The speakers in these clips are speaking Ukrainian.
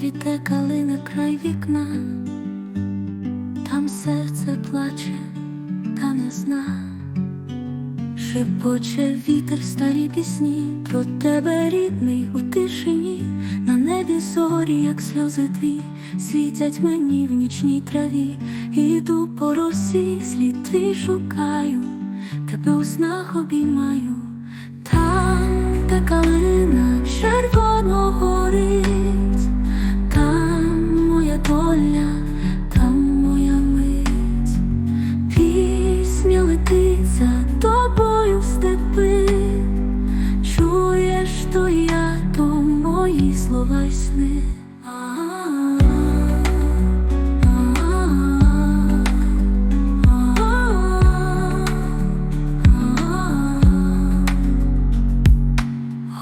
цвіте калина край вікна, там серце плаче, та не зна, шепоче вітер старі пісні, про тебе рідний у тишині, на небі зорі, як сльози дві, світять мені в нічній траві, іду по росі, слід шукаю, тебе у снах обіймаю, там, де калина. Мої слова й сни.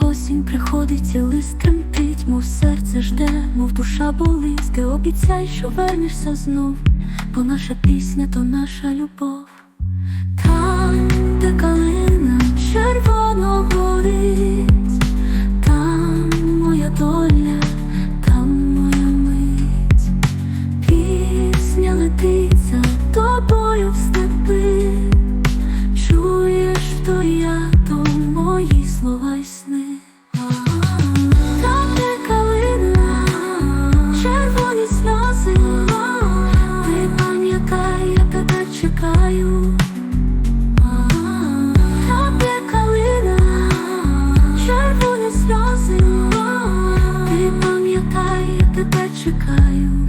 Осінь приходить і лист тремтить, мов серце жде, мов душа болить, ти обіцяй, що вернешся знов, бо наша пісня то наша любов. чекаю.